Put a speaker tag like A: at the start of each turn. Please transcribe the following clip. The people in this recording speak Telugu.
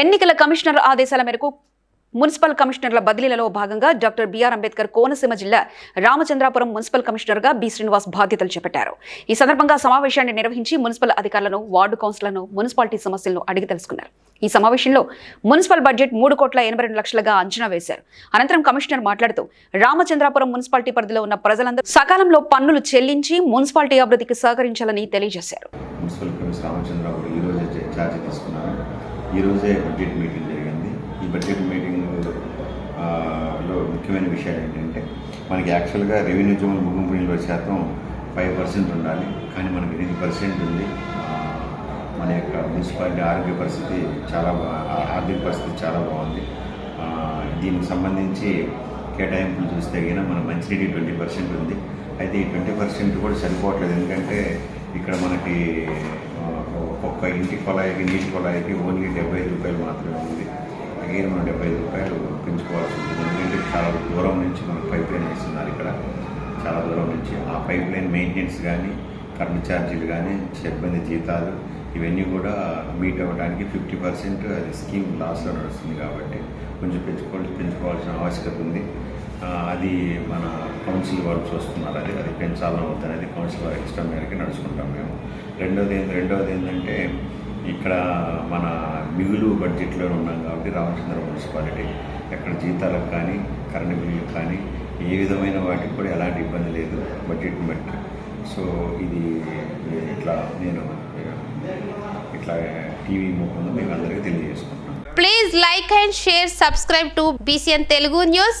A: ఎన్నికల కమిషనర్ ఆదేశాల మేరకు మున్సిపల్ కమిషనర్ల బదిలీలలో భాగంగా డాక్టర్ బిఆర్ అంబేద్కర్ కోనసీమ జిల్లా రామచంద్రాపురం మున్సిపల్ కమిషనర్గా బి శ్రీనివాస్ బాధ్యతలు చేపట్టారు. ఈ సందర్భంగా సమావేశాన్ని నిర్వహించి మున్సిపల్ అధికారులను వార్డు కౌన్సిలర్లను మున్సిపాలిటీ సమస్యలను అడిగి తెలుసుకున్నారు. ఈ సమావేశంలో మున్సిపల్ బడ్జెట్ మూడు కోట్ల ఎనభై రెండు లక్షలుగా అంచనా వేశారు. అనంతరం కమిషనర్ మాట్లాడుతూ రామచంద్రాపురం మున్సిపాలిటీ పరిధిలో ఉన్న ప్రజలందరూ సకాలంలో పన్నులు చెల్లించి మున్సిపాలిటీ అభివృద్ధికి సహకరించాలని తెలియజేశారు.
B: మున్సిపల్ కమిషనర్ రామచంద్రరావు గారు ఈరోజే ఛార్జ్ తీసుకున్నారు. ఈరోజే బడ్జెట్ మీటింగ్ జరిగింది. ఈ బడ్జెట్ మీటింగ్లో ముఖ్యమైన విషయాలు ఏంటంటే మనకి యాక్చువల్గా రెవెన్యూ జోన్ ముగింపు నిల్వ శాతం ఫైవ్ పర్సెంట్ ఉండాలి. కానీ మనకి ఎనిమిది పర్సెంట్ ఉంది. మన యొక్క మున్సిపాలిటీ ఆరోగ్య పరిస్థితి చాలా ఆర్థిక పరిస్థితి చాలా బాగుంది. దీనికి సంబంధించి కేటాయింపులు చూస్తే కనుక మన మంచినీటి ట్వంటీ పర్సెంట్ ఉంది. అయితే ఈ ట్వంటీ పర్సెంట్ కూడా సరిపోవట్లేదు. ఎందుకంటే ఇక్కడ మనకి ఒక్కొక్క ఇంటి కొలాయికి నీటి కొలాయికి ఓన్లీ డెబ్బై ఐదు రూపాయలు మాత్రమే ఉంది. అగైన్ మనం డెబ్బై ఐదు రూపాయలు పెంచుకోవాల్సి ఉంటుంది ఎందుకంటే చాలా దూరం నుంచి మనకు పైప్ లైన్ వేస్తున్నారు ఇక్కడ. చాలా దూరం నుంచి. ఆ పైప్ లైన్ మెయింటెనెన్స్ కానీ కరెంట్ ఛార్జీలు కానీ సిబ్బంది జీతాలు ఇవన్నీ కూడా మీట్ అవ్వడానికి ఫిఫ్టీ పర్సెంట్ అది స్కీమ్ లాస్లో నడుస్తుంది కాబట్టి కొంచెం పెంచుకోవాలి పెంచుకోవాల్సిన ఆవశ్యకత ఉంది. అది మన కౌన్సిల్ వారు చూస్తున్నారు. అది అది పెంచాలని అవుతుంది. అనేది కౌన్సిల్ వారు ఎక్స్ట్రా మేరకు నడుచుకుంటాం మేము. రెండోది ఏంటి రెండోది ఏంటంటే ఇక్కడ మన మిగులు బడ్జెట్లో ఉన్నాం కాబట్టి రామచంద్ర మున్సిపాలిటీ ఎక్కడ జీతాలకు కానీ కరెంటు బిల్లులకు కానీ ఏ విధమైన వాటికి కూడా ఎలాంటి ఇబ్బంది లేదు. బడ్జెట్ని బట్టి. సో ఇది ఇట్లా నేను ఇట్లా టీవీ ముఖంలో మీకు అందరికీ తెలియజేసుకుంటాం
C: please like and share subscribe to BCN Telugu news